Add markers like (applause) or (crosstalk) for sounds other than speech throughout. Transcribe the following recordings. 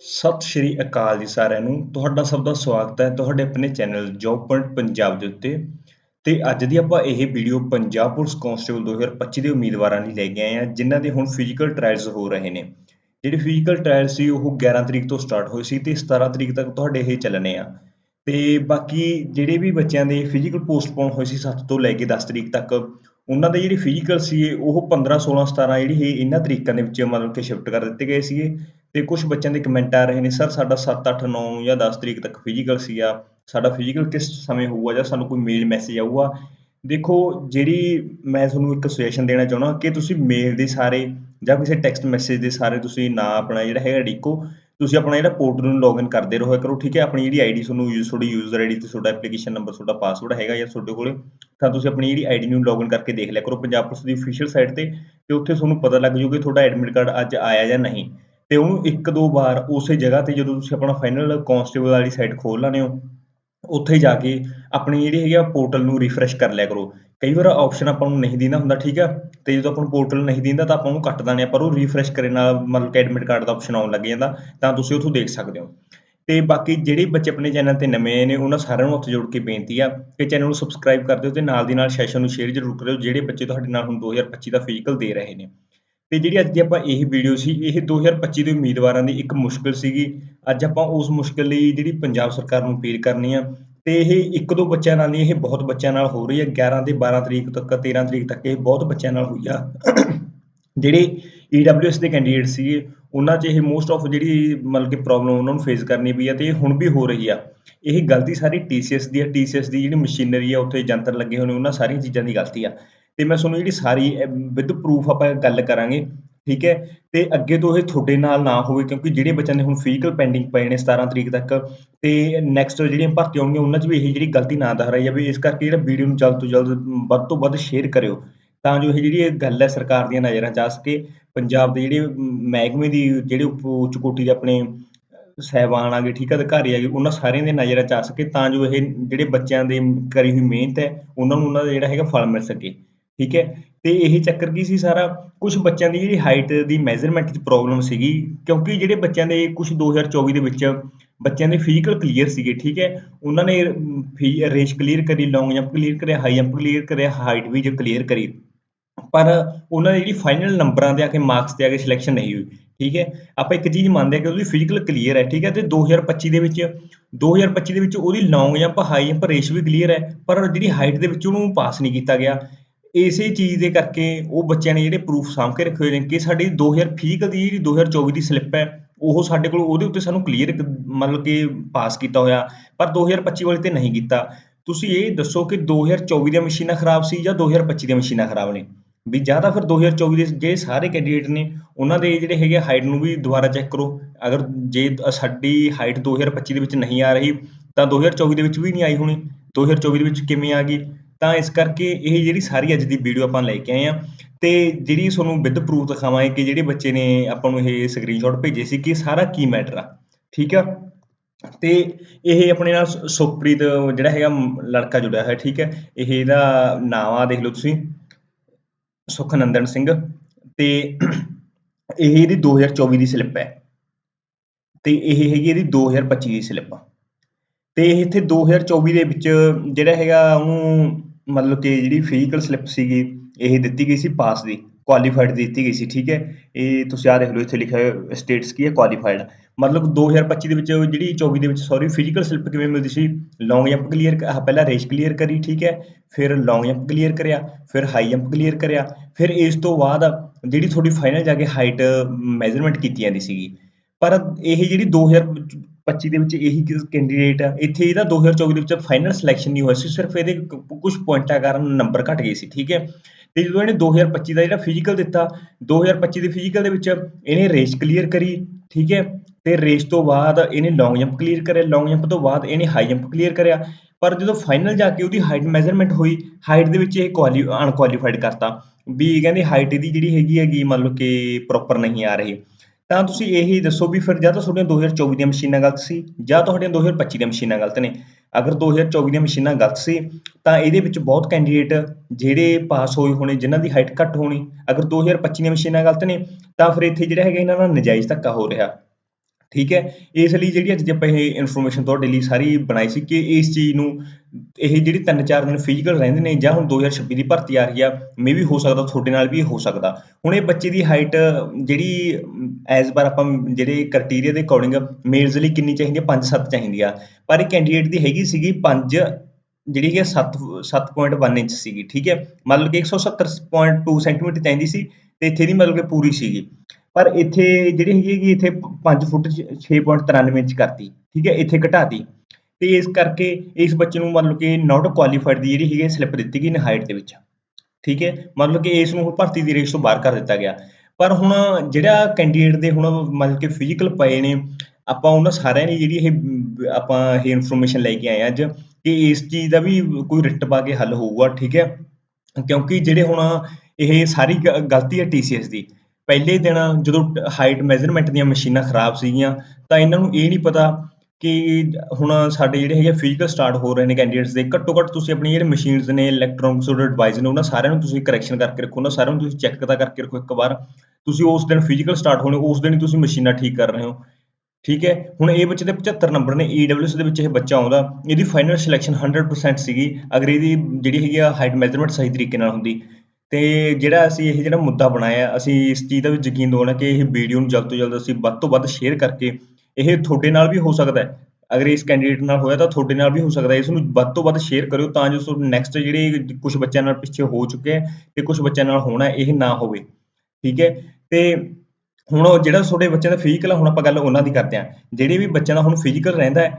ਸਤਿ ਸ਼੍ਰੀ ਅਕਾਲ ਜੀ ਸਾਰਿਆਂ ਨੂੰ। ਤੁਹਾਡਾ ਸਭ ਦਾ ਸਵਾਗਤ ਹੈ ਤੁਹਾਡੇ ਆਪਣੇ ਚੈਨਲ ਜੌਬ ਪੁਆਇੰਟ ਪੰਜਾਬ ਦੇ ਉੱਤੇ। ਤੇ ਅੱਜ ਦੀ ਆਪਾਂ ਇਹ ਵੀਡੀਓ ਪੰਜਾਬ ਪੁਲਿਸ ਕਾਂਸਟੇਬਲ 2025 ਦੇ ਉਮੀਦਵਾਰਾਂ ਲਈ ਲੈ ਕੇ ਆਏ ਹਾਂ, ਜਿਨ੍ਹਾਂ ਦੇ ਹੁਣ ਫਿਜ਼ੀਕਲ ਟ੍ਰਾਇਲਸ ਹੋ ਰਹੇ ਨੇ। ਜਿਹੜੇ ਫਿਜ਼ੀਕਲ ਟ੍ਰਾਇਲ ਸੀ, ਉਹ 11 ਤਰੀਕ ਤੋਂ ਸਟਾਰਟ ਹੋਏ ਸੀ ਤੇ 17 ਤਰੀਕ ਤੱਕ ਤੁਹਾਡੇ ਇਹ ਚੱਲਣੇ ਆ। ਤੇ ਬਾਕੀ ਜਿਹੜੇ ਵੀ ਬੱਚਿਆਂ ਦੇ ਫਿਜ਼ੀਕਲ ਪੋਸਟਪੋਨ ਹੋਏ ਸੀ 7 ਤੋਂ ਲੈ ਕੇ 10 ਤਰੀਕ ਤੱਕ, ਉਹਨਾਂ ਦੇ ਜਿਹੜੇ ਫਿਜ਼ੀਕਲ ਸੀ ਉਹ 15 16 17 ਜਿਹੜੀ ਇਹ ਇਹਨਾਂ ਤਰੀਕਾਂ ਦੇ ਵਿੱਚ ਮਤਲਬ ਕਿ ਸ਼ਿਫਟ ਕਰ ਦਿੱਤੇ ਗਏ ਸੀਗੇ। ਤੇ ਕੁਝ ਬੱਚਿਆਂ ਦੇ ਕਮੈਂਟ ਆ ਰਹੇ ਨੇ ਸਰ ਸਾਡਾ 7 8 9 ਜਾਂ 10 ਤਰੀਕ ਤੱਕ ਫਿਜ਼ੀਕਲ ਸੀਗਾ ਸਾਡਾ ਫਿਜ਼ੀਕਲ ਕਿਸ ਸਮੇਂ ਹੋਊਗਾ ਜਾਂ ਸਾਨੂੰ ਕੋਈ ਮੇਲ ਮੈਸੇਜ ਆਊਗਾ? ਦੇਖੋ, ਜਿਹੜੀ ਮੈਂ ਤੁਹਾਨੂੰ ਇੱਕ ਸੁਜੈਸ਼ਨ ਦੇਣਾ ਚਾਹੁੰਦਾ, ਕਿ ਤੁਸੀਂ ਮੇਲ ਦੇ ਸਾਰੇ ਜਾਂ ਕਿਸੇ ਟੈਕਸਟ ਮੈਸੇਜ ਦੇ ਸਾਰੇ ਤੁਸੀਂ ਨਾ ਆਪਣਾ ਜਿਹੜਾ ਹੈਗਾ ਡਿਕੋ, ਤੁਸੀਂ ਆਪਣਾ ਜਿਹੜਾ ਪੋਰਟਲ ਨੂੰ ਲੌਗਇਨ ਕਰਦੇ ਰਹੋ, ਕਰੋ, ਠੀਕ ਹੈ? ਆਪਣੀ ਜਿਹੜੀ ਆਈਡੀ ਤੁਹਾਨੂੰ ਯੂਜ਼ ਤੁਹਾਡੀ ਯੂਜ਼ਰ ਆਈਡੀ ਤੇ ਤੁਹਾਡਾ ਐਪਲੀਕੇਸ਼ਨ ਨੰਬਰ ਤੁਹਾਡਾ ਪਾਸਵਰਡ ਹੈਗਾ ਜਾਂ ਤੁਹਾਡੇ ਕੋਲੇ, ਤਾਂ ਤੁਸੀਂ ਆਪਣੀ ਜਿਹੜੀ ਆਈਡੀ ਨੂੰ ਲੌਗਇਨ ਕਰਕੇ ਦੇਖ ਲਿਆ ਕਰੋ। ਪੰਜਾਬ ਪੁਲਿਸ ਦੀ ਅਫੀਸ਼ੀਅਲ ਸਾਈਟ ਤੇ ਤੇ ਉੱਥੇ ਤੁਹਾਨੂੰ ਪਤਾ ਲੱਗ ਜੂਗਾ ਕਿ ਤੁਹਾਡਾ ਐਡਮਿਟ ਕਾਰਡ ਅੱਜ ਆਇਆ ਜਾਂ ਨਹੀਂ। ਤੇ ਉਹਨੂੰ ਇੱਕ ਦੋ ਵਾਰ ਉਸੇ ਜਗ੍ਹਾ ਤੇ ਜਦੋਂ ਤੁਸੀਂ ਆਪਣਾ ਫਾਈਨਲ ਕਾਂਸਟੇਬਲ ਵਾਲੀ ਸਾਈਟ ਖੋਲ ਲੈਣੇ ਹੋ, ਉੱਥੇ ਜਾ ਕੇ ਆਪਣੀ ਜਿਹੜੀ ਹੈਗੀ ਆ ਪੋਰਟਲ ਨੂੰ ਰਿਫਰੈਸ਼ ਕਰ ਲਿਆ ਕਰੋ। ਕਈ ਵਾਰ ਆਪਸ਼ਨ ਆਪਾਂ ਨੂੰ ਨਹੀਂ ਦਿੰਦਾ ਹੁੰਦਾ, ਠੀਕ ਆ? ਤੇ ਜਦੋਂ ਆਪਾਂ ਨੂੰ ਪੋਰਟਲ ਨਹੀਂ ਦਿੰਦਾ ਤਾਂ ਆਪਾਂ ਉਹਨੂੰ ਕੱਟ ਦਾਂਗੇ ਪਰ ਉਹ ਰਿਫਰੈਸ਼ ਕਰਨ ਨਾਲ ਮਤਲਬ ਕਿ ਐਡਮਿਟ ਕਾਰਡ ਦਾ ਆਪਸ਼ਨ ਆਉਣ ਲੱਗ ਜਾਂਦਾ, ਤਾਂ ਤੁਸੀਂ ਉੱਥੋਂ ਦੇਖ ਸਕਦੇ ਹੋ। ਤੇ ਬਾਕੀ ਜਿਹੜੇ ਬੱਚੇ ਆਪਣੇ ਚੈਨਲ ਤੇ ਨਵੇਂ ਨੇ, ਉਹਨਾਂ ਸਾਰਿਆਂ ਨੂੰ ਹੱਥ ਜੋੜ ਕੇ ਬੇਨਤੀ ਆ ਕਿ ਚੈਨਲ ਨੂੰ ਸਬਸਕ੍ਰਾਈਬ ਕਰ ਦਿਓ ਤੇ ਨਾਲ ਦੀ ਨਾਲ ਸੈਸ਼ਨ ਨੂੰ ਸ਼ੇਅਰ ਜ਼ਰੂਰ ਕਰਿਓ, ਜਿਹੜੇ ਬੱਚੇ ਤੁਹਾਡੇ ਨਾਲ ਹੁਣ 2025 ਦਾ ਫਿਜ਼ੀਕਲ ਦੇ ਰਹੇ ਨੇ। ਤੇ ਜਿਹੜੀ ਅੱਜ ਦੀ ਆਪਾਂ ਇਹ ਵੀਡੀਓ ਸੀ, ਇਹ 2025 ਦੇ ਉਮੀਦਵਾਰਾਂ ਦੀ ਇੱਕ ਮੁਸ਼ਕਲ ਸੀਗੀ। ਅੱਜ ਆਪਾਂ ਉਸ ਮੁਸ਼ਕਲ ਲਈ ਜਿਹੜੀ ਪੰਜਾਬ ਸਰਕਾਰ ਨੂੰ ਅਪੀਲ ਕਰਨੀ ਆ, ਤੇ ਇਹ ਇੱਕ ਦੋ ਬੱਚਿਆਂ ਨਾਲ ਨਹੀਂ, ਇਹ ਬਹੁਤ ਬੱਚਿਆਂ ਨਾਲ ਹੋ ਰਹੀ ਹੈ 11 ਤੇ 12 ਤਰੀਕ ਤੱਕ 13 ਤਰੀਕ ਤੱਕ ਇਹ ਬਹੁਤ ਬੱਚਿਆਂ ਨਾਲ ਹੋਈ ਆ। ਜਿਹੜੇ ਈਡਬਲਯੂਐਸ ਦੇ ਕੈਂਡੀਡੇਟ ਸੀਗੇ, ਉਹਨਾਂ 'ਚ ਇਹ ਮੋਸਟ ਆਫ ਜਿਹੜੀ ਮਤਲਬ ਕਿ ਪ੍ਰੋਬਲਮ ਉਹਨਾਂ ਨੂੰ ਫੇਸ ਕਰਨੀ ਪਈ ਆ ਤੇ ਹੁਣ ਵੀ ਹੋ ਰਹੀ ਆ। ਇਹ ਗਲਤੀ ਸਾਰੀ ਟੀਸੀਐਸ ਦੀ ਆ। ਟੀਸੀਐਸ ਦੀ ਜਿਹੜੀ ਮਸ਼ੀਨਰੀ ਆ, ਉੱਥੇ ਜੰਤਰ ਲੱਗੇ ਹੋਣੇ ਉਹਨਾਂ ਸਾਰੀਆਂ ਚੀਜ਼ਾਂ ਦੀ ਗਲਤੀ ਆ। ਤੇ ਮੈਂ ਤੁਹਾਨੂੰ ਜਿਹੜੀ ਸਾਰੀ ਵਿਦ ਪ੍ਰੂਫ ਆਪਾਂ ਗੱਲ ਕਰਾਂਗੇ, ਠੀਕ ਹੈ? ਤੇ ਅੱਗੇ ਤੋਂ ਇਹ ਤੁਹਾਡੇ ਨਾਲ ਨਾ ਹੋਵੇ, ਕਿਉਂਕਿ ਜਿਹੜੇ ਬੱਚਿਆਂ ਦੇ ਹੁਣ ਫਿਜ਼ੀਕਲ ਪੈਂਡਿੰਗ ਪਏ ਨੇ 17 ਤਰੀਕ ਤੱਕ, ਤੇ ਨੈਕਸਟ ਜਿਹੜੀਆਂ ਭਰਤੀ ਆਉਣਗੀਆਂ ਉਹਨਾਂ 'ਚ ਵੀ ਇਹ ਜਿਹੜੀ ਗਲਤੀ ਨਾ ਦੁਹਰਾਈ ਜਾਵੇ, ਇਸ ਕਰਕੇ ਜਿਹੜਾ ਵੀਡੀਓ ਨੂੰ ਜਲਦ ਤੋਂ ਜਲਦ ਵੱਧ ਤੋਂ ਵੱਧ ਸ਼ੇਅਰ ਕਰਿਓ, ਤਾਂ ਜੋ ਇਹ ਜਿਹੜੀ ਇਹ ਗੱਲ ਹੈ ਸਰਕਾਰ ਦੀਆਂ ਨਜ਼ਰਾਂ 'ਚ ਆ ਸਕੇ, ਪੰਜਾਬ ਦੇ ਜਿਹੜੇ ਮਹਿਕਮੇ ਦੀ ਜਿਹੜੇ ਉੱਚ ਕੋਟੀ ਦੇ ਆਪਣੇ ਸਹਿਬਾਨ ਆਗੇ, ਠੀਕ ਹੈ, ਅਧਿਕਾਰੀ ਆਗੇ, ਉਹਨਾਂ ਸਾਰਿਆਂ ਦੇ ਨਜ਼ਰਾਂ 'ਚ ਆ ਸਕੇ, ਤਾਂ ਜੋ ਇਹ ਜਿਹੜੇ ਬੱਚਿਆਂ ਦੇ ਕਰੀ ਹੋਈ ਮਿਹਨਤ ਹੈ, ਉਹਨਾਂ ਨੂੰ ਉਹਨਾਂ ਦਾ ਜਿਹੜਾ ਹੈਗਾ ਫਲ ਮਿਲ ਸਕੇ। ਠੀਕ ਹੈ? ਤੇ ਇਹ ਚੱਕਰ ਕੀ ਸੀ ਸਾਰਾ? ਕੁਝ ਬੱਚਿਆਂ ਦੀ ਜਿਹੜੀ ਹਾਈਟ ਦੀ ਮੈਜ਼ਰਮੈਂਟ 'ਚ ਪ੍ਰੋਬਲਮ ਸੀਗੀ, ਕਿਉਂਕਿ ਜਿਹੜੇ ਬੱਚਿਆਂ ਦੇ ਕੁਝ 2024 ਦੇ ਵਿੱਚ ਬੱਚਿਆਂ ਦੇ ਫਿਜ਼ੀਕਲ ਕਲੀਅਰ ਸੀਗੇ, ਠੀਕ ਹੈ? ਉਹਨਾਂ ਨੇ ਰੇਸ ਕਲੀਅਰ ਕਰੀ ਲੌਂਗ ਜੰਪ ਕਲੀਅਰ ਕਰਿਆ ਹਾਈ ਜੰਪ ਕਲੀਅਰ ਕਰਿਆ ਹਾਈਟ ਵੀ ਜੋ ਕਲੀਅਰ ਕਰੀ। ਪਰ ਉਹਨਾਂ ਦੀ ਜਿਹੜੀ ਫਾਈਨਲ ਨੰਬਰਾਂ ਤੇ ਆ ਕੇ ਮਾਰਕਸ ਤੇ ਆ ਕੇ ਸਿਲੈਕਸ਼ਨ ਨਹੀਂ ਹੋਈ, ਠੀਕ ਹੈ? ਆਪਾਂ ਇੱਕ ਚੀਜ਼ ਮੰਨਦੇ ਆ ਕਿ ਉਹਦੀ ਫਿਜ਼ੀਕਲ ਕਲੀਅਰ ਹੈ, ਠੀਕ ਹੈ? ਤੇ 2025 ਦੇ ਵਿੱਚ 2025 ਦੇ ਵਿੱਚ ਉਹਦੀ long jump high jump race ਵੀ ਕਲੀਅਰ ਹੈ, ਪਰ ਜਿਹੜੀ ਹਾਈਟ ਦੇ ਵਿੱਚ ਉਹਨੂੰ ਪਾਸ ਨਹੀਂ ਕੀਤਾ ਗਿਆ। ਇਸੇ ਚੀਜ਼ ਦੇ ਕਰਕੇ ਉਹ ਬੱਚਿਆਂ ਨੇ ਜਿਹੜੇ ਪ੍ਰੂਫ ਸਾਂਭ ਕੇ ਰੱਖੇ ਹੋਏ ਨੇ ਕਿ ਸਾਡੀ 2000 ਫਿਜ਼ੀਕਲ ਦੀ ਜਿਹੜੀ 2024 ਦੀ ਸਲਿੱਪ ਹੈ, ਉਹ ਸਾਡੇ ਕੋਲ ਉਹਦੇ ਉੱਤੇ ਸਾਨੂੰ ਕਲੀਅਰ ਮਤਲਬ ਕਿ ਪਾਸ ਕੀਤਾ ਹੋਇਆ, ਪਰ 2025 ਵਾਲੇ ਤੇ ਨਹੀਂ ਕੀਤਾ। ਤੁਸੀਂ ਇਹ ਦੱਸੋ ਕਿ 2024 ਦੀਆਂ ਮਸ਼ੀਨਾਂ ਖਰਾਬ ਸੀ ਜਾਂ 2025 ਦੀਆਂ ਮਸ਼ੀਨਾਂ ਖਰਾਬ ਨੇ? ਵੀ ਜਾਂ ਤਾਂ ਫਿਰ 2024 ਦੇ ਜਿਹੜੇ ਸਾਰੇ ਕੈਂਡੀਡੇਟ ਨੇ, ਉਹਨਾਂ ਦੇ ਜਿਹੜੇ ਹੈਗੇ ਹਾਈਟ ਨੂੰ ਵੀ ਦੁਬਾਰਾ ਚੈੱਕ ਕਰੋ। ਅਗਰ ਜੇ ਸਾਡੀ ਹਾਈਟ 2025 ਦੇ ਵਿੱਚ ਨਹੀਂ ਆ ਰਹੀ, ਤਾਂ 2024 ਦੇ ਵਿੱਚ ਵੀ ਨਹੀਂ ਆਈ ਹੋਣੀ। 2024 ਦੇ ਵਿੱਚ ਕਿਵੇਂ ਆ ਗਈ? ਤਾਂ ਇਸ ਕਰਕੇ ਇਹ ਜਿਹੜੀ ਸਾਰੀ ਅੱਜ ਦੀ ਵੀਡੀਓ ਆਪਾਂ ਲੈ ਕੇ ਆਏ ਆ ਤੇ ਜਿਹੜੀ ਤੁਹਾਨੂੰ ਵਿਦ ਪ੍ਰੂਫ ਦਿਖਾਵਾਂਗੇ ਕਿ ਜਿਹੜੇ ਬੱਚੇ ਨੇ ਆਪਾਂ ਨੂੰ ਇਹ ਸਕਰੀਨਸ਼ਾਟ ਭੇਜੇ ਸੀ ਕਿ ਸਾਰਾ ਕੀ ਮੈਟਰ ਆ, ਠੀਕ ਆ? ਤੇ ਇਹ ਆਪਣੇ ਨਾਲ ਸੁਖਪ੍ਰੀਤ ਜਿਹੜਾ ਹੈਗਾ ਲੜਕਾ ਜੁੜਿਆ ਹੋਇਆ, ਠੀਕ ਹੈ? ਇਹ ਇਹਦਾ ਨਾਮ ਆ, ਦੇਖ ਲਓ ਤੁਸੀਂ, ਸੁਖਨੰਦਨ ਸਿੰਘ ਤੇ (clears throat) ਇਹ ਇਹਦੀ 2024 ਦੀ ਸਲਿੱਪ ਹੈ। ਤੇ ਇਹ ਹੈਗੀ ਇਹਦੀ 2025 ਦੀ ਸਲਿੱਪ ਤੇ ਇੱਥੇ 2024 ਦੇ ਵਿੱਚ ਜਿਹੜਾ ਹੈਗਾ ਉਹਨੂੰ ਮਤਲਬ ਕਿ ਜਿਹੜੀ ਫਿਜ਼ੀਕਲ ਸਲਿੱਪ ਸੀਗੀ, ਇਹ ਦਿੱਤੀ ਗਈ ਸੀ ਪਾਸ ਦੀ ਕੁਆਲੀਫਾਈਡ ਦਿੱਤੀ ਗਈ ਸੀ, ਠੀਕ ਹੈ? ਇਹ ਤੁਸੀਂ ਆ ਦੇਖ ਲਓ, ਇੱਥੇ ਲਿਖਿਆ ਹੋਇਆ ਸਟੇਟਸ ਕੀ ਹੈ ਕੁਆਲੀਫਾਈਡ ਮਤਲਬ 2025 ਦੇ ਵਿੱਚ ਜਿਹੜੀ 24 ਦੇ ਵਿੱਚ ਸੌਰੀ ਫਿਜ਼ੀਕਲ ਸਲਿੱਪ ਕਿਵੇਂ ਮਿਲਦੀ ਸੀ? ਲੌਂਗ ਜੰਪ ਕਲੀਅਰ ਪਹਿਲਾਂ ਰੇਸ ਕਲੀਅਰ ਕਰੀ, ਠੀਕ ਹੈ? ਫਿਰ ਲੌਂਗ ਜੰਪ ਕਲੀਅਰ ਕਰਿਆ, ਫਿਰ ਹਾਈ ਜੰਪ ਕਲੀਅਰ ਕਰਿਆ, ਫਿਰ ਇਸ ਤੋਂ ਬਾਅਦ ਜਿਹੜੀ ਤੁਹਾਡੀ ਫਾਈਨਲ ਜਾ ਕੇ ਹਾਈਟ ਮੈਜ਼ਰਮੈਂਟ ਕੀਤੀ ਜਾਂਦੀ ਸੀਗੀ। ਪਰ ਇਹ ਜਿਹੜੀ 2025 ਦੇ ਵਿੱਚ ਇਹੀ ਕੈਂਡੀਡੇਟ ਆ। ਇੱਥੇ ਇਹਦਾ 2024 ਦੇ ਵਿੱਚ ਫਾਈਨਲ ਸਿਲੈਕਸ਼ਨ ਨਹੀਂ ਹੋਇਆ ਸੀ, ਸਿਰਫ ਇਹਦੇ ਕੁਝ ਪੁਆਇੰਟਾਂ ਕਾਰਨ ਨੰਬਰ ਘਟ ਗਏ ਸੀ, ਠੀਕ ਹੈ? ਤੇ ਜਦੋਂ ਇਹਨੇ 2025 ਦਾ ਜਿਹੜਾ ਫਿਜ਼ੀਕਲ ਦਿੱਤਾ 2025 ਦੇ ਫਿਜ਼ੀਕਲ ਦੇ ਵਿੱਚ ਇਹਨੇ ਰੇਸ ਕਲੀਅਰ ਕਰੀ, ਠੀਕ ਹੈ? ਤੇ ਰੇਸ ਤੋਂ ਬਾਅਦ ਇਹਨੇ ਲੌਂਗ ਜੰਪ ਕਲੀਅਰ ਕਰਿਆ। ਲੌਂਗ ਜੰਪ ਤੋਂ ਬਾਅਦ ਇਹਨੇ ਹਾਈ ਜੰਪ ਕਲੀਅਰ ਕਰਿਆ। ਪਰ ਜਦੋਂ ਫਾਈਨਲ ਜਾ ਕੇ ਉਹਦੀ ਹਾਈਟ ਮੈਜ਼ਰਮੈਂਟ ਹੋਈ ਹਾਈਟ ਦੇ ਵਿੱਚ ਇਹ ਕੁਆਲੀ ਅਨਕੁਆਲੀਫਾਈਡ ਕਰਤਾ। ਵੀ ਕਹਿੰਦੇ ਹਾਈਟ ਇਹਦੀ ਜਿਹੜੀ ਹੈਗੀ ਹੈਗੀ ਮੰਨ ਲਓ ਕਿ ਪ੍ਰੋਪਰ ਨਹੀਂ ਆ ਰਹੀ। ਤਾਂ ਤੁਸੀਂ ਇਹੀ ਦੱਸੋ ਵੀ ਫਿਰ ਜਾਂ ਤਾਂ ਤੁਹਾਡੀਆਂ 2024 ਦੀਆਂ ਮਸ਼ੀਨਾਂ ਗਲਤ ਸੀ, ਜਾਂ ਤੁਹਾਡੀਆਂ 2025 ਦੀਆਂ ਮਸ਼ੀਨਾਂ ਗਲਤ ਨੇ। ਅਗਰ 2024 ਦੀਆਂ ਮਸ਼ੀਨਾਂ ਗਲਤ ਸੀ, ਤਾਂ ਇਹਦੇ ਵਿੱਚ ਬਹੁਤ ਕੈਂਡੀਡੇਟ ਜਿਹੜੇ ਪਾਸ ਹੋਏ ਹੋਣੇ, ਜਿਨ੍ਹਾਂ ਦੀ ਹਾਈਟ ਘੱਟ ਹੋਣੀ, ਅਗਰ 2025 ਦੀਆਂ ਮਸ਼ੀਨਾਂ ਗਲਤ ਨੇ, ਤਾਂ ਫਿਰ ਇੱਥੇ ਜਿਹੜਾ ਹੈਗਾ ਇਹਨਾਂ ਨਾਲ ਨਜਾਇਜ਼ ਧੱਕਾ ਹੋ ਰਿਹਾ। ਠੀਕ ਹੈ? ਇਸ ਲਈ ਜਿਹੜੀ ਅੱਜ ਆਪਾਂ ਇਹ ਇਨਫੋਰਮੇਸ਼ਨ ਤੁਹਾਡੇ ਲਈ ਸਾਰੀ ਬਣਾਈ ਸੀ ਕਿ ਇਸ ਚੀਜ਼ ਨੂੰ ਇਹ ਜਿਹੜੀ 3-4 ਦਿਨ ਫਿਜ਼ੀਕਲ ਰਹਿੰਦੇ ਨੇ ਜਾਂ ਹੁਣ 2026 ਦੀ ਭਰਤੀ ਆ ਰਹੀ ਆ ਮੇ ਵੀ ਹੋ ਸਕਦਾ, ਤੁਹਾਡੇ ਨਾਲ ਵੀ ਹੋ ਸਕਦਾ। ਹੁਣ ਇਹ ਬੱਚੇ ਦੀ ਹਾਈਟ ਜਿਹੜੀ ਐਜ਼ ਪਰ ਆਪਾਂ ਜਿਹੜੇ ਕ੍ਰਾਈਟੇਰੀਆ ਦੇ ਅਕੋਰਡਿੰਗ ਮੇਲਸ ਲਈ ਕਿੰਨੀ ਚਾਹੀਦੀ ਹੈ 5-7 ਚਾਹੀਦੀ ਆ। ਪਰ ਇਹ ਕੈਂਡੀਡੇਟ ਦੀ ਹੈਗੀ ਸੀਗੀ 5 ਜਿਹੜੀ ਹੈ 7 7.1 ਇੰਚ ਸੀਗੀ, ਠੀਕ ਹੈ? ਮਤਲਬ ਕਿ 170.2 ਸੈਂਟੀਮੀਟਰ ਚਾਹੀਦੀ ਸੀ ਤੇ ਇੱਥੇ ਦੀ ਮਤਲਬ ਕਿ ਪੂਰੀ ਸੀਗੀ। ਪਰ ਇੱਥੇ ਜਿਹੜੀ ਹੈਗੀ ਹੈਗੀ ਇੱਥੇ 5 ਫੁੱਟ 6.93 ਇੰਚ ਕਰਤੀ, ਠੀਕ ਹੈ, ਇੱਥੇ ਘਟਾਤੀ। ਤੇ ਇਸ ਕਰਕੇ ਇਸ ਬੱਚੇ ਨੂੰ ਮਤਲਬ ਕਿ ਨਾਟ ਕੁਆਲੀਫਾਈਡ ਦੀ ਜਿਹੜੀ ਹੈਗੀ ਸਲਿੱਪ ਦਿੱਤੀ ਗਈ ਹਾਈਟ ਦੇ ਵਿੱਚ। ਠੀਕ ਹੈ, ਮਤਲਬ ਕਿ ਇਸ ਨੂੰ ਹੁਣ ਭਰਤੀ ਦੀ ਰੇਸ ਤੋਂ ਬਾਹਰ ਕਰ ਦਿੱਤਾ ਗਿਆ। ਪਰ ਹੁਣ ਜਿਹੜਾ ਕੈਂਡੀਡੇਟ ਦੇ ਹੁਣ ਮਤਲਬ ਕਿ ਫਿਜ਼ੀਕਲ ਪਏ ਨੇ, ਆਪਾਂ ਉਹਨਾਂ ਸਾਰਿਆਂ ਦੀ ਜਿਹੜੀ ਇਹ, ਆਪਾਂ ਇਹ ਇਨਫੋਰਮੇਸ਼ਨ ਲੈ ਕੇ ਆਏ ਹਾਂ ਅੱਜ ਕਿ ਇਸ ਚੀਜ਼ ਦਾ ਵੀ ਕੋਈ ਰਿਟ ਪਾ ਕੇ ਹੱਲ ਹੋਊਗਾ, ਠੀਕ ਹੈ। ਕਿਉਂਕਿ ਜਿਹੜੇ ਹੁਣ ਇਹ ਸਾਰੀ ਗ- ਗਲਤੀ ਹੈ TCS ਦੀ ਪਹਿਲੇ ਦਿਨ ਜਦੋਂ ਹਾਈਟ ਮੈਜ਼ਰਮੈਂਟ ਦੀਆਂ ਮਸ਼ੀਨਾਂ ਖਰਾਬ ਸੀਗੀਆਂ, ਤਾਂ ਇਹਨਾਂ ਨੂੰ ਇਹ ਨਹੀਂ ਪਤਾ ਕਿ ਹੁਣ ਸਾਡੇ ਜਿਹੜੇ ਹੈਗੇ ਫਿਜ਼ੀਕਲ ਸਟਾਰਟ ਹੋ ਰਹੇ ਨੇ ਕੈਂਡੀਡੇਟਸ ਦੇ ਘੱਟੋ ਘੱਟ ਤੁਸੀਂ ਆਪਣੀ ਜਿਹੜੇ ਮਸ਼ੀਨਸ ਨੇ ਇਲੈਕਟ੍ਰੋਨਿਕਸ ਦੇ ਡਿਵਾਈਸ ਨੇ, ਉਹਨਾਂ ਸਾਰਿਆਂ ਨੂੰ ਤੁਸੀਂ ਕਰੈਕਸ਼ਨ ਕਰਕੇ ਰੱਖੋ, ਉਹਨਾਂ ਸਾਰਿਆਂ ਨੂੰ ਤੁਸੀਂ ਚੈੱਕ ਤਾਂ ਕਰਕੇ ਰੱਖੋ ਇੱਕ ਵਾਰ। ਤੁਸੀਂ ਉਸ ਦਿਨ ਫਿਜ਼ੀਕਲ ਸਟਾਰਟ ਹੋਣੇ, ਉਸ ਦਿਨ ਹੀ ਤੁਸੀਂ ਮਸ਼ੀਨਾਂ ਠੀਕ ਕਰ ਰਹੇ ਹੋ। ਠੀਕ ਹੈ? ਹੁਣ ਇਹ ਬੱਚੇ ਦੇ 75 ਨੰਬਰ ਨੇ EWS ਦੇ ਵਿੱਚ ਇਹ ਬੱਚਾ ਆਉਂਦਾ, ਇਹਦੀ ਫਾਈਨਲ ਸਿਲੈਕਸ਼ਨ 100% ਸੀਗੀ, ਅਗਰ ਇਹਦੀ ਜਿਹੜੀ ਹੈਗੀ ਆ ਹਾਈਟ ਮੈਜ਼ਰਮੈਂਟ ਸਹੀ ਤਰੀਕੇ ਨਾਲ ਹੁੰਦੀ। ਤੇ ਜਿਹੜਾ ਅਸੀਂ ਇਹ ਜਿਹੜਾ ਮੁੱਦਾ ਬਣਾਇਆ, ਅਸੀਂ ਇਸ ਚੀਜ਼ ਦਾ ਵੀ ਯਕੀਨ ਦਿਵਾਉਣਾ ਕਿ ਇਹ ਵੀਡੀਓ ਨੂੰ ਜਲਦ ਤੋਂ ਜਲਦ ਅਸੀਂ ਵੱਧ ਤੋਂ ਵੱਧ ਸ਼ੇਅਰ ਕਰਕੇ ਇਹ ਤੁਹਾਡੇ ਨਾਲ ਵੀ ਹੋ ਸਕਦਾ ਹੈ। ਅਗਰ ਇਸ ਕੈਂਡੀਡੇਟ ਨਾਲ ਹੋਇਆ ਤਾਂ ਤੁਹਾਡੇ ਨਾਲ ਵੀ ਹੋ ਸਕਦਾ ਹੈ। ਇਸ ਨੂੰ ਵੱਧ ਤੋਂ ਵੱਧ ਸ਼ੇਅਰ ਕਰਿਓ ਤਾਂ ਜੋ ਨੈਕਸਟ ਜਿਹੜੇ ਕੁਝ ਬੱਚਿਆਂ ਨਾਲ ਪਿੱਛੇ ਹੋ ਚੁੱਕੇ ਹੈ ਤੇ ਕੁਝ ਬੱਚਿਆਂ ਨਾਲ ਹੋਣਾ ਇਹ ਨਾ ਹੋਵੇ। ਠੀਕ ਹੈ? ਤੇ ਹੁਣ ਜਿਹੜਾ ਤੁਹਾਡੇ ਬੱਚਿਆਂ ਦਾ ਫਿਜ਼ੀਕਲ ਹੁਣ ਆਪਾਂ ਗੱਲ ਉਹਨਾਂ ਦੀ ਕਰਦੇ ਹਾਂ। ਜਿਹੜੇ ਵੀ ਬੱਚਿਆਂ ਦਾ ਹੁਣ ਫਿਜ਼ੀਕਲ ਰਹਿੰਦਾ ਹੈ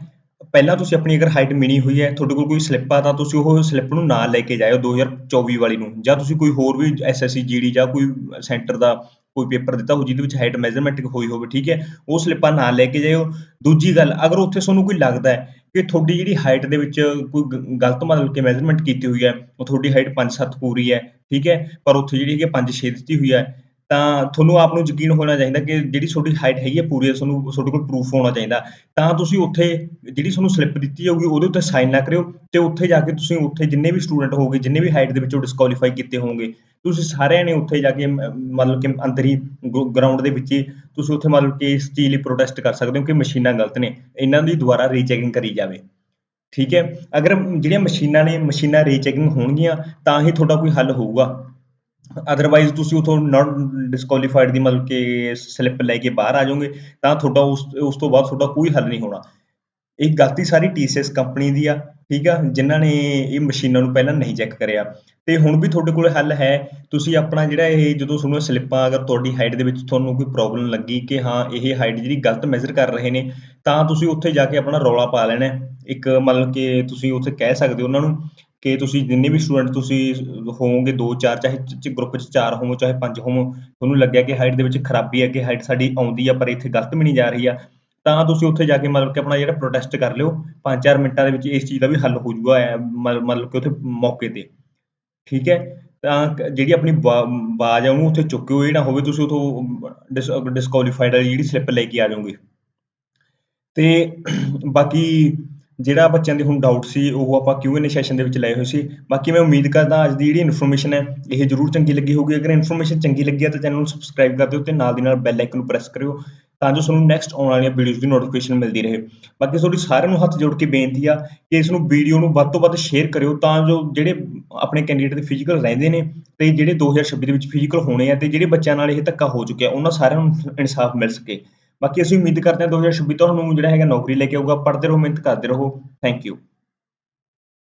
ਪਹਿਲਾਂ ਤੁਸੀਂ ਆਪਣੀ ਅਗਰ ਹਾਈਟ ਮਿਣੀ ਹੋਈ ਹੈ, ਤੁਹਾਡੇ ਕੋਲ ਕੋਈ ਸਲਿੱਪ ਆ ਤਾਂ ਤੁਸੀਂ ਉਹ ਸਲਿੱਪ ਨੂੰ ਨਾਲ ਲੈ ਕੇ ਜਾਇਓ 2024 ਵਾਲੀ ਨੂੰ, ਜਾਂ ਤੁਸੀਂ ਕੋਈ ਹੋਰ ਵੀ ਐਸਐਸਸੀ ਜੀਡੀ ਜਾਂ ਕੋਈ ਸੈਂਟਰ ਦਾ ਕੋਈ ਪੇਪਰ ਦਿੱਤਾ ਹੋ ਜਿਹਦੇ ਵਿੱਚ ਹਾਈਟ ਮੈਜ਼ਰਮੈਂਟ ਹੋਈ ਹੋਵੇ, ਠੀਕ ਹੈ, ਉਹ ਸਲਿੱਪਾਂ ਨਾਲ ਲੈ ਕੇ ਜਾਇਓ। ਦੂਜੀ ਗੱਲ, ਅਗਰ ਉੱਥੇ ਤੁਹਾਨੂੰ ਕੋਈ ਲੱਗਦਾ ਹੈ ਕਿ ਤੁਹਾਡੀ ਜਿਹੜੀ ਹਾਈਟ ਦੇ ਵਿੱਚ ਕੋਈ ਗਲਤ ਮਤਲਬ ਕਿ ਮੈਜ਼ਰਮੈਂਟ ਕੀਤੀ ਹੋਈ ਹੈ, ਉਹ ਤੁਹਾਡੀ ਹਾਈਟ 5-7 ਪੂਰੀ ਹੈ, ਠੀਕ ਹੈ, ਪਰ ਉੱਥੇ ਜਿਹੜੀ ਹੈਗੀ 5-6 ਦਿੱਤੀ ਹੋਈ ਹੈ ਤਾਂ ਤੁਹਾਨੂੰ ਆਪ ਨੂੰ ਯਕੀਨ ਹੋਣਾ ਚਾਹੀਦਾ ਕਿ ਜਿਹੜੀ ਤੁਹਾਡੀ ਹਾਈਟ ਹੈਗੀ ਹੈ, ਪੂਰੀ ਹੈ ਤੁਹਾਨੂੰ ਤੁਹਾਡੇ ਕੋਲ ਪ੍ਰੂਫ ਹੋਣਾ ਚਾਹੀਦਾ। ਤਾਂ ਤੁਸੀਂ ਉੱਥੇ ਜਿਹੜੀ ਤੁਹਾਨੂੰ ਸਲਿੱਪ ਦਿੱਤੀ ਜਾਊਗੀ ਉਹਦੇ ਉੱਤੇ ਸਾਈਨ ਨਾ ਕਰਿਓ ਤੇ ਉੱਥੇ ਜਾ ਕੇ ਤੁਸੀਂ ਉੱਥੇ ਜਿੰਨੇ ਵੀ ਸਟੂਡੈਂਟ ਹੋਗੇ ਜਿੰਨੇ ਵੀ ਹਾਈਟ ਦੇ ਵਿੱਚੋਂ ਡਿਸਕੁਆਲੀਫਾਈ ਕੀਤੇ ਹੋਣਗੇ, ਤੁਸੀਂ ਸਾਰਿਆਂ ਨੇ ਉੱਥੇ ਜਾ ਕੇ ਮਤਲਬ ਕਿ ਅੰਦਰ ਹੀ ਗਰਾਊਂਡ ਦੇ ਵਿੱਚ ਹੀ ਤੁਸੀਂ ਉੱਥੇ ਮਤਲਬ ਕਿ ਇਸ ਚੀਜ਼ ਲਈ ਪ੍ਰੋਟੈਸਟ ਕਰ ਸਕਦੇ ਹੋ ਕਿ ਮਸ਼ੀਨਾਂ ਗਲਤ ਨੇ, ਇਹਨਾਂ ਦੀ ਦੁਬਾਰਾ ਰੀਚੈਕਿੰਗ ਕਰੀ ਜਾਵੇ। ਠੀਕ ਹੈ? ਅਗਰ ਜਿਹੜੀਆਂ ਮਸ਼ੀਨਾਂ ਨੇ, ਮਸ਼ੀਨਾਂ ਰੀਚੈਕਿੰਗ ਹੋਣਗੀਆਂ, ਤਾਂ ਹੀ ਤੁਹਾਡਾ ਕੋਈ ਹੱਲ ਹੋਊਗਾ। ਅਦਰਵਾਈਜ਼ ਤੁਸੀਂ ਉਥੋਂ ਨਾਟ ਡਿਸਕੁਆਲੀਫਾਈਡ ਦੀ ਮਤਲਬ ਕਿ ਸਲਿੱਪ ਲੈ ਕੇ ਬਾਹਰ ਆ ਜਾਓਗੇ, ਤਾਂ ਤੁਹਾਡਾ ਉਸ ਉਸ ਤੋਂ ਬਾਅਦ ਤੁਹਾਡਾ ਕੋਈ ਹੱਲ ਨਹੀਂ ਹੋਣਾ। ਇਹ ਗਲਤੀ ਸਾਰੀ TCS ਕੰਪਨੀ ਦੀ ਆ, ਠੀਕ ਆ? ਜਿਨ੍ਹਾਂ ਨੇ ਇਹ ਮਸ਼ੀਨਾਂ ਨੂੰ ਪਹਿਲਾਂ ਨਹੀਂ ਚੈੱਕ ਕਰਿਆ। ਤੇ ਹੁਣ ਵੀ ਤੁਹਾਡੇ ਕੋਲ ਹੱਲ ਹੈ। ਤੁਸੀਂ ਆਪਣਾ ਜਿਹੜਾ ਇਹ ਜਦੋਂ ਤੁਹਾਨੂੰ ਸਲਿੱਪਾਂ ਅਗਰ ਤੁਹਾਡੀ ਹਾਈਟ ਦੇ ਵਿੱਚ ਤੁਹਾਨੂੰ ਕੋਈ ਪ੍ਰੋਬਲਮ ਲੱਗੀ ਕਿ ਹਾਂ, ਇਹ ਹਾਈਟ ਜਿਹੜੀ ਗਲਤ ਮੈਜ਼ਰ ਕਰ ਰਹੇ ਨੇ, ਤਾਂ ਤੁਸੀਂ ਉੱਥੇ ਜਾ ਕੇ ਆਪਣਾ ਰੌਲਾ ਪਾ ਲੈਣਾ। ਇੱਕ ਮਤਲਬ ਕਿ ਤੁਸੀਂ ਉੱਥੇ ਕਹਿ ਸਕਦੇ ਹੋ ਉਹਨਾਂ ਨੂੰ ਕਿ ਤੁਸੀਂ ਜਿੰਨੇ ਵੀ ਸਟੂਡੈਂਟ ਤੁਸੀਂ ਹੋਵੋਗੇ 2 4 ਚਾਹੇ ਗਰੁੱਪ 'ਚ 4 ਹੋਵੋ, ਚਾਹੇ 5 ਹੋਵੋ, ਤੁਹਾਨੂੰ ਲੱਗਿਆ ਕਿ ਹਾਈਟ ਦੇ ਵਿੱਚ ਖਰਾਬੀ ਹੈ, ਕਿ ਹਾਈਟ ਸਾਡੀ ਆਉਂਦੀ ਆ, ਪਰ ਇੱਥੇ ਗਲਤ ਵੀ ਨਹੀਂ ਜਾ ਰਹੀ ਆ, ਤਾਂ ਤੁਸੀਂ ਉੱਥੇ ਜਾ ਕੇ ਮਤਲਬ ਕਿ ਆਪਣਾ ਜਿਹੜਾ ਪ੍ਰੋਟੈਸਟ ਕਰ ਲਿਓ 5-4 ਮਿੰਟਾਂ ਦੇ ਵਿੱਚ ਇਸ ਚੀਜ਼ ਦਾ ਵੀ ਹੱਲ ਹੋ ਜਾਊਗਾ ਮਤਲਬ ਕਿ ਉੱਥੇ ਮੌਕੇ ਤੇ। ਠੀਕ ਹੈ? ਤਾਂ ਜਿਹੜੀ ਆਪਣੀ ਬਾ- ਬਾਜ਼ ਆ, ਉਹਨੂੰ ਉੱਥੇ ਚੁੱਕਿਓ, ਇਹ ਨਾ ਹੋਵੇ ਤੁਸੀਂ ਉਥੋਂ ਡਿਸਕੁਆਲੀਫਾਈਡ ਵਾਲੀ ਜਿਹੜੀ ਸਲਿੱਪ ਲੈ ਕੇ ਆ ਜਾਓਗੇ। ਤੇ ਬਾਕੀ ਜਿਹੜਾ ਬੱਚਿਆਂ ਦੇ ਹੁਣ ਡਾਊਟ ਸੀ, ਉਹ ਆਪਾਂ Q&A ਸੈਸ਼ਨ ਦੇ ਵਿੱਚ ਲਏ ਹੋਏ ਸੀ? ਬਾਕੀ ਮੈਂ ਉਮੀਦ ਕਰਦਾ ਅੱਜ ਦੀ ਜਿਹੜੀ ਇਨਫੋਰਮੇਸ਼ਨ ਹੈ, ਇਹ ਜ਼ਰੂਰ ਚੰਗੀ ਲੱਗੀ ਹੋਊਗੀ। ਅਗਰ ਇਨਫੋਰਮੇਸ਼ਨ ਚੰਗੀ ਲੱਗੀ ਹੈ ਤਾਂ ਚੈਨਲ ਨੂੰ ਸਬਸਕ੍ਰਾਈਬ ਕਰ ਦਿਓ ਤੇ ਨਾਲ ਦੀ ਨਾਲ ਬੈਲ ਆਈਕਨ ਨੂੰ ਪ੍ਰੈਸ ਕਰਿਓ ਤਾਂ ਜੋ ਤੁਹਾਨੂੰ ਨੈਕਸਟ ਆਉਣ ਵਾਲੀਆਂ ਵੀਡੀਓਜ਼ ਦੀ ਨੋਟੀਫਿਕੇਸ਼ਨ ਮਿਲਦੀ ਰਹੇ। ਬਾਕੀ ਤੁਹਾਡੀ ਸਾਰਿਆਂ ਨੂੰ ਹੱਥ ਜੋੜ ਕੇ ਬੇਨਤੀ ਆ ਕਿ ਇਸ ਨੂੰ ਵੀਡੀਓ ਨੂੰ ਵੱਧ ਤੋਂ ਵੱਧ ਸ਼ੇਅਰ ਕਰਿਓ ਤਾਂ ਜੋ ਜਿਹੜੇ ਆਪਣੇ ਕੈਂਡੀਡੇਟ ਦੇ ਫਿਜ਼ੀਕਲ ਰਹਿੰਦੇ ਨੇ ਤੇ ਜਿਹੜੇ 2026 ਦੇ ਵਿੱਚ ਫਿਜ਼ੀਕਲ ਹੋਣੇ ਆ ਤੇ ਜਿਹੜੇ ਬੱਚਿਆਂ ਨਾਲ ਇਹ ਧੱਕਾ ਹੋ ਚੁੱਕਿਆ, ਉਹਨਾਂ ਸਾਰਿਆਂ ਨੂੰ ਇਨਸਾਫ ਮਿਲ ਸਕੇ। ਬਾਕੀ ਅਸੀਂ ਉਮੀਦ ਕਰਦੇ ਹਾਂ 2026 ਤੁਹਾਨੂੰ ਜਿਹੜਾ ਹੈਗਾ ਨੌਕਰੀ ਲੈ ਕੇ ਆਊਗਾ, ਪੜ੍ਹਦੇ ਰਹੋ, ਮਿਹਨਤ ਕਰਦੇ ਰਹੋ। Thank you